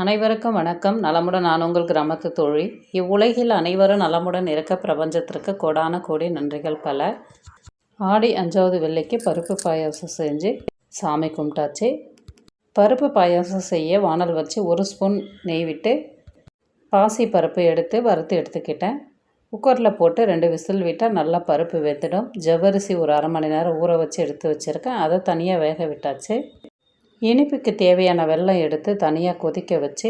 அனைவருக்கும் வணக்கம். நலமுடன் நான் உங்கள் கிராமத்து தோழி. இவ்வுலகில் அனைவரும் நலமுடன் இருக்க பிரபஞ்சத்திற்கு கோடான கோடி நன்றிகள் பல. ஆடி அஞ்சாவது வெள்ளிக்கு பருப்பு பாயாசம் செஞ்சு சாமி கும்பிட்டாச்சு. பருப்பு பாயாசம் செய்ய வானல் வச்சு ஒரு ஸ்பூன் நெய் விட்டு பாசி பருப்பு எடுத்து வறுத்து எடுத்துக்கிட்டேன். குக்கரில் போட்டு ரெண்டு விசில் விட்டால் நல்லா பருப்பு வெந்துடும். ஜவ்வரிசி ஒரு அரை மணி நேரம் ஊற வச்சு எடுத்து வச்சுருக்கேன். அதை தனியாக வேக விட்டாச்சு. இனிப்புக்கு தேவையான வெல்லம் எடுத்து தனியாக கொதிக்க வச்சு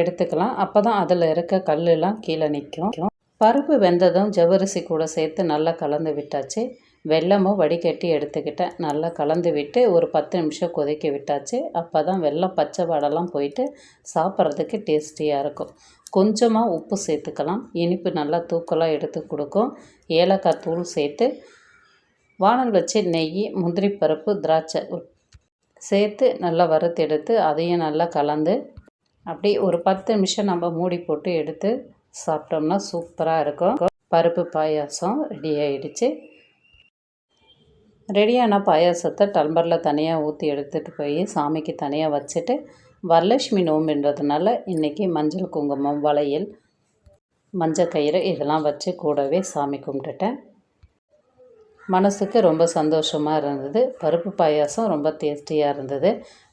எடுத்துக்கலாம். அப்போ தான் அதில் இருக்க கல்லெலாம் கீழே நிற்கும் பருப்பு வெந்ததும் ஜவ்வரிசி கூட சேர்த்து நல்லா கலந்து விட்டாச்சு. வெல்லமும் வடிகட்டி எடுத்துக்கிட்டேன். நல்லா கலந்து விட்டு ஒரு பத்து நிமிஷம் கொதிக்க விட்டாச்சு. அப்போ தான் வெள்ளம் பச்சை வாடெல்லாம் போயிட்டு சாப்பிட்றதுக்கு டேஸ்டியாக இருக்கும். கொஞ்சமாக உப்பு சேர்த்துக்கலாம். இனிப்பு நல்லா தூக்கலாக எடுத்து கொடுக்கும். ஏலக்காய் தூள் சேர்த்து வானல் வச்சு நெய் முந்திரி பருப்பு திராட்சை சேர்த்து நல்லா வறுத்து எடுத்து அதையும் நல்லா கலந்து அப்படி ஒரு பத்து நிமிஷம் நம்ம மூடி போட்டு எடுத்து சாப்பிட்டோம்னா சூப்பராக இருக்கும். பருப்பு பாயாசம் ரெடி ஆகிடுச்சு ரெடியான பாயாசத்தை டம்பரில் தனியாக ஊற்றி எடுத்துகிட்டு போய் சாமிக்கு தனியாக வச்சுட்டு வரலட்சுமி நோம்புன்றதுனால இன்றைக்கி மஞ்சள் குங்குமம் வளையல் மஞ்சள் கயிறு இதெல்லாம் வச்சு கூடவே சாமி கும்பிட்டுட்டேன். மனசுக்கு ரொம்ப சந்தோஷமாக இருந்தது. பருப்பு பாயாசம் ரொம்ப டேஸ்டியாக இருந்தது.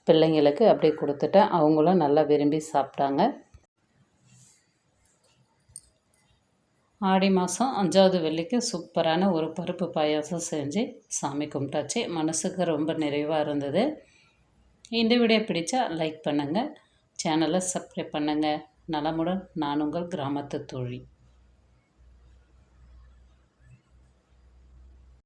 பிள்ளைங்களுக்கு அப்படி கொடுத்துட்டேன் அவங்களும் நல்லா விரும்பி சாப்பிட்டாங்க. ஆடி மாதம் அஞ்சாவது வெள்ளிக்கு சூப்பரான ஒரு பருப்பு பாயாசம் செஞ்சு சாமி கும்பிட்டாச்சு. மனசுக்கு ரொம்ப நிறைவாக இருந்தது. இந்த வீடியோ பிடிச்சா லைக் பண்ணுங்கள் சேனலை சப்ஸ்கிரைப் பண்ணுங்கள் நலமுடன் நான் உங்கள் கிராமத்து தோழி.